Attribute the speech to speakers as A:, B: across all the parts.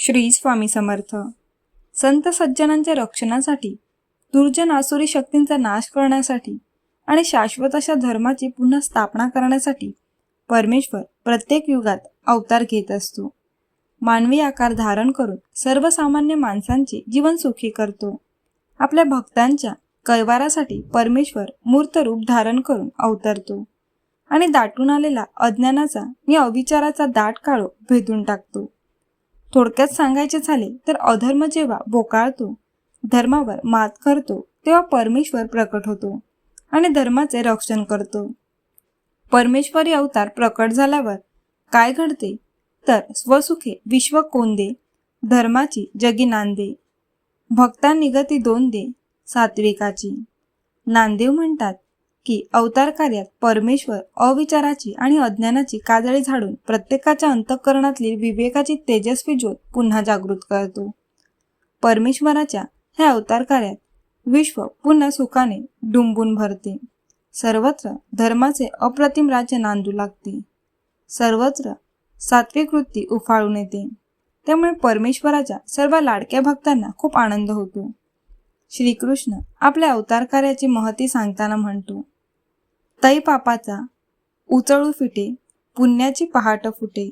A: श्री स्वामी समर्थ. संत सज्जनांच्या रक्षणासाठी दुर्जन आसुरी शक्तींचा नाश करण्यासाठी आणि शाश्वत अशा धर्माची पुन्हा स्थापना करण्यासाठी परमेश्वर प्रत्येक युगात अवतार घेत असतो. मानवी आकार धारण करून सर्वसामान्य माणसांचे जीवन सुखी करतो. आपल्या भक्तांच्या कैवारासाठी परमेश्वर मूर्त रूप धारण करून अवतरतो आणि दाटून आलेला अज्ञानाचा या अविचाराचा दाट काळो भेदून टाकतो. थोडक्यात सांगायचे झाले तर अधर्म जेव्हा बोकाळतो धर्मावर मात करतो तेव्हा परमेश्वर प्रकट होतो आणि धर्माचे रक्षण करतो. परमेश्वरी अवतार प्रकट झाल्यावर काय घडते? तर स्वसुखे विश्व कोंदे धर्माची जगी नांदे. भक्ता निगती दोन दे सात्विकाची. नांदेव म्हणतात की अवतार कार्यात परमेश्वर अविचाराची आणि अज्ञानाची काजळी झाडून प्रत्येकाच्या अंतःकरणातली विवेकाची तेजस्वी ज्योत पुन्हा जागृत करतो. परमेश्वराच्या ह्या अवतार कार्यात विश्व पुन्हा सुखाने डुंबून भरते. सर्वत्र धर्माचे अप्रतिम राज्य नांदू लागते. सर्वत्र सात्विक वृत्ती उफाळून येते. त्यामुळे परमेश्वराच्या सर्व लाडक्या भक्तांना खूप आनंद होतो. श्रीकृष्ण आपल्या अवतार कार्याची महती सांगताना म्हणतो तै पापाचा उचळू फिटे पुण्याची पहाट फुटे.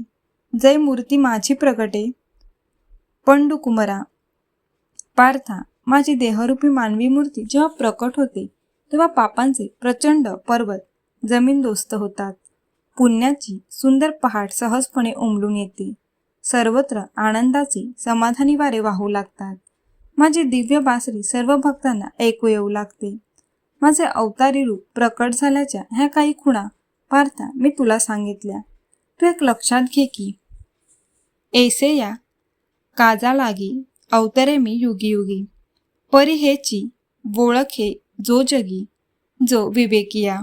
A: जय मूर्ती माझी प्रगटे. पंडू कुमरा पार्था माझी देहरूपी मानवी मूर्ती जेव्हा प्रकट होते तेव्हा पापांचे प्रचंड पर्वत जमीनदोस्त होतात. पुण्याची सुंदर पहाट सहजपणे उमलून येते. सर्वत्र आनंदाचे समाधानी वारे वाहू लागतात. माझी दिव्य बासरी सर्व भक्तांना ऐकू येऊ लागते. माझे अवतारी रूप प्रकट झाल्याच्या ह्या काही खुणा पार्था मी तुला सांगितल्या. तू एक लक्षात घे की ऐसे या काजा लागी अवतरे मी युगी युगी. परी हेची हे जो जगी जो विवेकिया.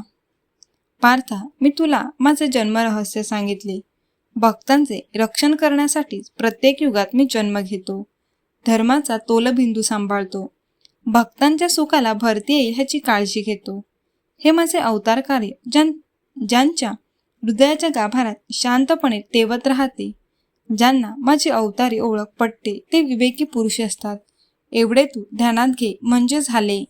A: पार्था मी तुला माझे जन्मरहस्य सांगितले. भक्तांचे रक्षण करण्यासाठीच प्रत्येक युगात मी जन्म घेतो. धर्माचा तोलबिंदू सांभाळतो. भक्तांच्या सुखाला भरती येईल ह्याची काळजी घेतो. हे माझे अवतार कार्य. ज्यां ज्यांच्या हृदयाच्या गाभारात शांतपणे तेवत राहते ज्यांना माझी अवतारी ओळख पटते ते विवेकी पुरुष असतात. एवढे तू ध्यानात घे म्हणजे झाले.